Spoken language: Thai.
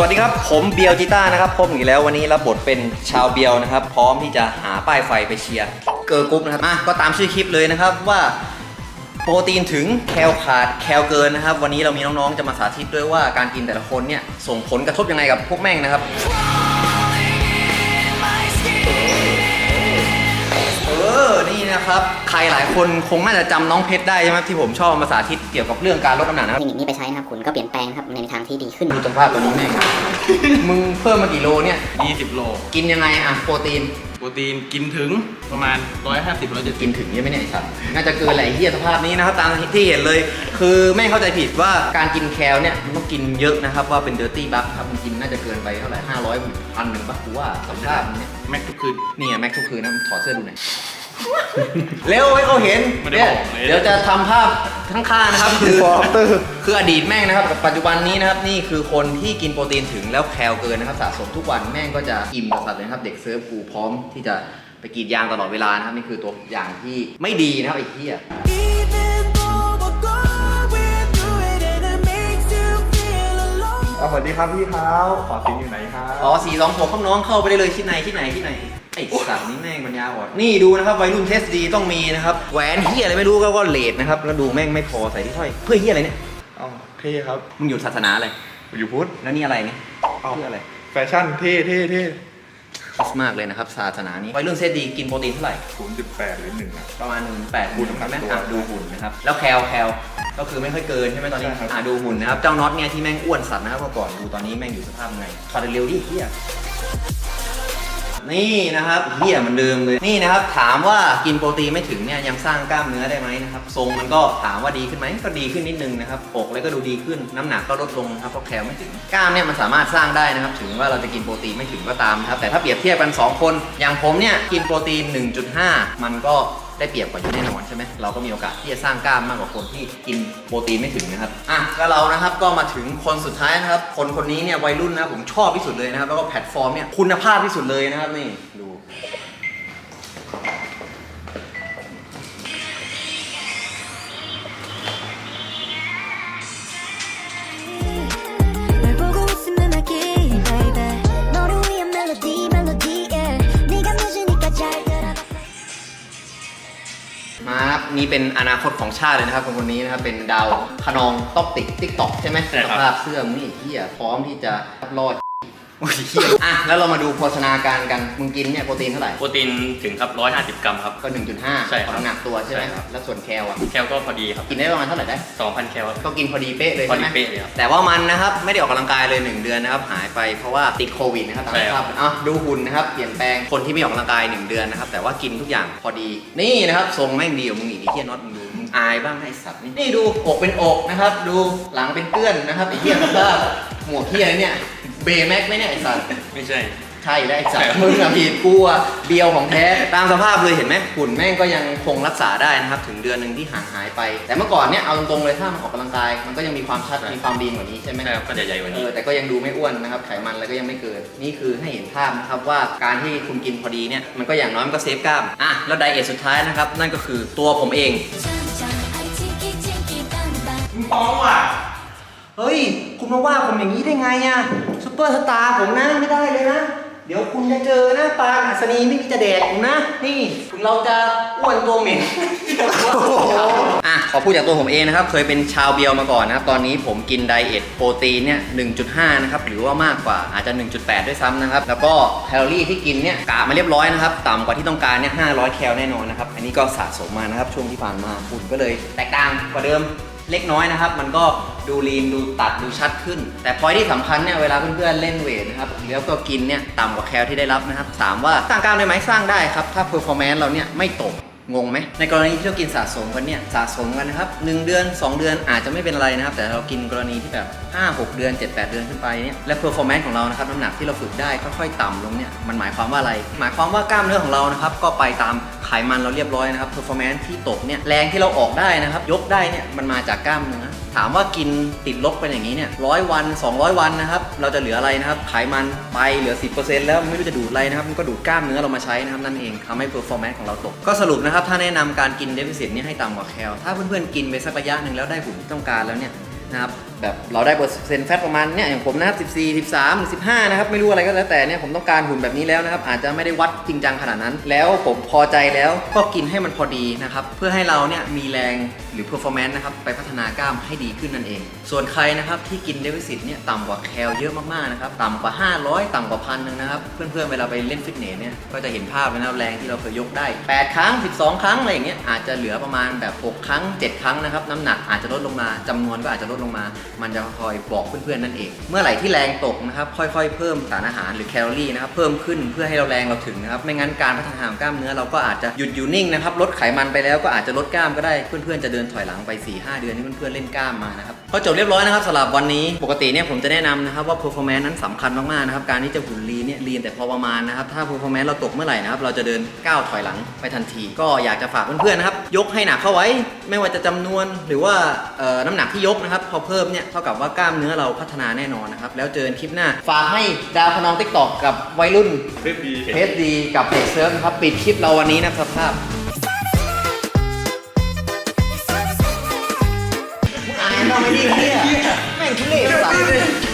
สวัสดีครับ ผมเบียวจิต้านะครับพบอีกแล้ววันนี้รับบทเป็นชาวเบียวนะครับ พร้อมที่จะหาป้ายไฟไปเชียร์เกิร์กรุ๊ปนะครับอะก็ตามชื่อคลิปเลยนะครับว่าโปรตีนถึงแคลขาดแคลเกินนะครับ วันนี้เรามีน้องๆจะมาสาธิตด้วยว่าการกินแต่ละคนเนี่ยส่งผลกระทบยังไงกับพวกแม่งนะครับเออนี่นะครับ ใครหลายคนคงน่าจะจำน้องเพชรได้ใช่ไหมที่ผมชอบมาสาธิตเกี่ยวกับเรื่องการลดน้ำหนักนะครับเทคนิคนี้ไปใช้นะครับคุณก็เปลี่ยนแปลงนะครับในทางที่ดีขึ้น ดูสภาพตัวนี้แม่งมึงเพิ่มมากี่โลเนี่ย 20 โล กินยังไงอะโปรตีน โปรตีนกินถึงประมาณ 150 170กินถึงใช่ไหมเนี่ยไอ้สัตว์น่าจะเกินแหละไอ้เหี้ยสภาพนี้นะครับตามที่เห็นเลย คือไม่เข้าใจผิดว่าการกินแคลเนี่ยมันต้องกินเยอะนะครับว่าเป็นเดอร์ตี้บัฟครับมันกินน่าจะเกินไปเท่าไหร่ห้าร้อยพันหนึ่งป่ะกูว่าสภาพมันเนี่ยแม็กทุกคืนนี่อะแม็กทุกคืนนะมึงถอดเสื้อดูหน่อย เร็วให้เขาเห็นไม่ได้เนี่ยบอกเลย เดี๋ยวจะทำภาพข้างๆนะครับ คือคืออดีตแม่งนะครับกับปัจจุบันนี้นะครับนี่คือคนที่กินโปรตีนถึงแล้วแคลเกินนะครับสะสมทุกวันแม่งก็จะอิ่มกับสัตว์เลยนะครับ เด็กเซิร์ฟกูพร้อมที่จะไปกรีดยางตลอดเวลานะครับนี่คือตัวอย่างที่ไม่ดีนะครับไอ้เหี้ย Even though we're going through it and it makes you feel alone. อะสวัสดีครับพี่ครับขอสิงอยู่ไหนครับอ๋อสี่สองหกข้างน้องเข้าไปได้เลยที่ไหนที่ไหนที่ไหน ไอ้สัตว์นี่แม่งปัญญาอ่อนนี่ดูนะครับวัยรุ่นเทสดีต้องมีนะครับแหวนเฮียอะไรไม่รู้ก็ก็เลดนะครับแล้วดูแม่งไม่พอใส่ที่ถ้อยเพื่อเฮียอะไรเนี่ยเอ้าเท่ครับมึงอยู่ศาสนาอะไรอยู่พุทธแล้วนี่อะไรเนี่ยเอ้าเพื่ออะไรแฟชั่นเท่เท่เท่คอสมากเลยนะครับศาสนานี้วัยรุ่นเทสดีกินโปรตีนเท่าไหร่ศูนย์จุดแปดหรือหนึ่งอะประมาณหนึ่งแปดหุ่นน้ำหนักใช่ไหมตัวอะดูหุ่นนะครับแล้วแคลแคลก็คือไม่ค่อยเกินใช่ไหมตอนนี้ใช่ครับอะดูหุ่นนะครับเจ้าน็อตเนี่ยที่แม่งอ้วนสัตว์นะครับเมื่อก่อนดูตอนนี้แม่งอยู่สภาพไงถอดเร็วดิเฮีย นี่นะครับเฮียเหมันเดิมเลยนี่นะครับ ถามว่ากินโปรตีนไม่ถึงเนี่ยยังสร้างกล้ามเนื้อได้ไหมนะครับทรงมันก็ถามว่าดีขึ้นไหมก็ดีขึ้นนิดนึงนะครับอกแล้วก็ดูดีขึ้นน้ำหนักก็ลดลงนะครับเพราะแคลไม่ถึงกล้ามเนี่ยมันสามารถสร้างได้นะครับ ถึงว่าเราจะกินโปรตีนไม่ถึงก็ตามนะครับแต่ถ้าเปรียบเทียบกัน 2 คน อย่างผมเนี่ยกินโปรตีน 1.5 มันก็ ได้เปรียบกว่าอยู่แน่นอนใช่ไหมเราก็มีโอกาสที่จะสร้างกล้ามมากกว่าคนที่กินโปรตีนไม่ถึงนะครับอะก็เรานะครับก็มาถึงคนสุดท้ายนะครับ คนคนนี้เนี่ยวัยรุ่นนะผมชอบที่สุดเลยนะครับแล้วก็แพลตฟอร์มเนี่ยคุณภาพที่สุดเลยนะครับนี่ดู นี่เป็นอนาคตของชาติเลยนะครับคนคนนี้นะครับเป็นดาวขนองต๊อกติกติ๊กต็อกใช่ไหมใช่ครับสภาพเสื้อมึงนี่เฮียพร้อมที่จะรอด โอ้ยเฮียอะแล้วเรามาดูโภชนาการกัน มึงกินเนี่ยโปรตีนเท่าไหร่ โปรตีนถึงครับ 150 กรัมครับ ก็ 1.5ใช่ครับของน้ำหนักตัวใช่ไหมใช่ครับ แล้วส่วนแคลอะ แคลก็พอดีครับ กินได้ประมาณเท่าไหร่ได้ 2,000 แคลครับ ก็กินพอดีเป๊ะเลยพอใช่ดีไหม เป๊ะเลยครับ แต่ว่ามันนะครับ ไม่ได้ออกกำลังกายเลย 1 เดือนนะครับ หายไปเพราะว่าติดโควิดนะครับตามใช่สครัภาบพอะดูหุ่นนะครับ เปลี่ยนแปลงคนที่ไม่ออกกำลังกาย 1 เดือนนะครับ แต่ว่ากินทุกอย่างพอดี นี่นะครับทรงแม่งดีกว่ามึงอีกไอ้เหี้ยน็อตมึงดูมึงอายบ้างไอ้สัตว์นี่นี่ดูอกเป็นอกนะครับ ดูหลังเป็นเกลื่อนนะครับไอ้เหี้ยสภาพ หมวกเฮียเนี่ย เบแม็กไม่เนี่ยไอ้สัตว์ไม่ใช่ ใช่แล้ไอ้สัตว์มึงอะผิดกูอะเบียวของแท้ ตามสภาพเลยเห็นไหมหุ่นแม่งก็ยังคงรักษาได้นะครับ ถึงเดือนหนึ่งที่ห่างหายไป แต่เมื่อก่อนเนี่ยเอาตรงๆเลยถ้ามันออกกำลังกาย มันก็ยังมีความชัด มีความดีกว่านี้ใช่ไหม ใช่ครับก็ใหญ่ๆกว่านี้แต่ก็ยังดูไม่อ้วนนะครับไขมันแล้วก็ยังไม่เกิดนี่คือให้เห็นภาพนะครับว่าการที่คุณกินพอดีเนี่ยมันก็อย่างน้อยมันก็เซฟกล้ามอะแล้วไดเอทสุดท้ายนะครับนั่นก็คือตัวผมเองป้มึงฟ้องว่ะ เฮ้ย คุณมาว่าผมอย่างนี้ได้ไงอะซุปเปอร์สตาร์ผมนะไม่ได้เลยนะ เดี๋ยวคุณจะเจอนะปลาอัศนีไม่มีจะแดกผมนะ นี่ถึงเราจะอ้วนตัวเหม็นอะขอพูดจากตัวผมเองนะครับ เคยเป็นชาวเบียวมาก่อนนะครับ ตอนนี้ผมกินไดเอทโปรตีนเนี่ย 1.5 นะครับ หรือว่ามากกว่าอาจจะ 1.8 ด้วยซ้ำนะครับ แล้วก็แคลอรี่ที่กินเนี่ยกะมาเรียบร้อยนะครับ ต่ำกว่าที่ต้องการเนี่ย 500 แคลแน่นอนนะครับ อันนี้ก็สะสมมานะครับ ช่วงที่ผ่านมาหุ่นก็เลยแตกต่างกว่าเดิม เล็กน้อยนะครับ มันก็ดูลีนดูตัดดูชัดขึ้น แต่พอยที่สำคัญเนี่ยเวลาเพื่อนๆเล่นเวทนะครับแล้วก็กินเนี่ยต่ำกว่าแคลที่ได้รับนะครับถามว่าสร้างกล้ามได้ไหมสร้างได้ครับ ถ้าเพอร์ฟอร์แมนซ์เราเนี่ยไม่ตกงงไหมในกรณีที่เรากินสะสมกันเนี่ยสะสมกันนะครับ1เดือน 2 เดือนอาจจะไม่เป็นไรนะครับ แต่เรากินกรณีที่แบบ 5 6 เดือน 7 8 เดือนขึ้นไปเนี่ยและเพอร์ฟอร์แมนซ์ของเรานะครับน้ำหนักที่เราฝึกได้ค่อยๆ ต่ำลงเนี่ยมันหมายความว่าอะไร หมายความว่ากล้ามเนื้อของเรานะครับก็ไปตาม ไขมันเราเรียบร้อยนะครับเพอร์ฟอร์แมนซ์ที่ตกเนี่ยแรงที่เราออกได้นะครับ ยกได้เนี่ยมันมาจากกล้ามเนื้อถามว่ากินติดลบเป็นอย่างนี้เนี่ยร้อยวัน 200 วันนะครับ เราจะเหลืออะไรนะครับไขมันไปเหลือ 10%แล้วไม่รู้จะดูดอะไรนะครับ มันก็ดูดกล้ามเนื้อเรามาใช้นะครับนั่นเองทำให้เ e อร์ฟอร์แมนซ์ของเราตก ก็สรุปนะครับ ถ้าแนะนำการกินเดฟิซิตเนี่ยให้ต่ำกว่าแคลถ้าเพื่อนๆกินไปสักระยะหนึ่งแล้วได้หุ่นที่ต้องการแล้วเนี่ยนะครับ แบบเราได้เปอร์เซ็นต์แฟตประมาณเนี่ยอย่างผมนะครับ14 13หรือ15นะครับไม่รู้อะไรก็แล้วแต่เนี่ยผมต้องการหุ่นแบบนี้แล้วนะครับอาจจะไม่ได้วัดจริงจังขนาดนั้น แล้วผมพอใจแล้วก็กินให้มันพอดีนะครับเพื่อให้เราเนี่ยมีแรงหรือ performance นะครับไปพัฒนากล้ามให้ดีขึ้นนั่นเอง ส่วนใครนะครับที่กินเดฟิซิตเนี่ยต่ำกว่าแคลเยอะมากๆนะครับต่ำกว่า 500 ต่ำกว่าพันหนึ่งนะครับเพื่อนๆเวลาไปเล่นฟิตเนสเนี่ยก็จะเห็นภาพนะครับแรงที่เราเคยยกได้ 8 ครั้ง 12 ครั้งอะไรอย่างเงี้ยอาจจะเหลือประมาณแบบ 6 ครั้ง 7 ครั้งนะครับน้ำหนักอาจจะลดลงมาจำนวนก็อาจจะลดลงมามันจะคอยบอกเพื่อนๆนั่นเอง เมื่อไหร่ที่แรงตกนะครับ ค่อยๆ เพิ่มสารอาหารหรือแคลอรี่นะครับ เพิ่มขึ้นเพื่อให้เราแรงเราถึงนะครับ ไม่งั้นการพัฒนาของกล้ามเนื้อเราก็อาจจะหยุดอยู่นิ่งนะครับ ลดไขมันไปแล้วก็อาจจะลดกล้ามก็ได้ เพื่อนๆ จะเดินถอยหลังไป 4-5 เดือนที่เพื่อนๆ เล่นกล้ามมานะครับพอจบเรียบร้อยนะครับสำหรับวันนี้ ปกติเนี่ยผมจะแนะนำนะครับว่า performance นั้นสำคัญมากๆ นะครับ การที่จะหุ่นลีเนี่ยลีนแต่พอประมาณนะครับ ถ้า performance เราตกเมื่อไหร่นะครับ เราจะเดินก้าวถอยหลังไปทันที ก็อยากจะฝากเพื่อนๆ นะครับ ยกให้หนักเข้าไว้ ไม่ว่าจะจำนวนหรือว่าน้ำหนักที่ยกนะครับ พอเพิ่มเนี่ยเท่ากับว่ากล้ามเนื้อเราพัฒนาแน่นอนนะครับ แล้วเจอกันคลิปหน้า ฝากให้ดาวพนองติ๊กตอกกับวัยรุ่นเทปดีเพจดีกับเด็กเซิร์ฟนะครับปิดคลิปเราวันนี้นะครับสภาพอายเราไม่ดีเนี่ยแม่งทุเรศสัส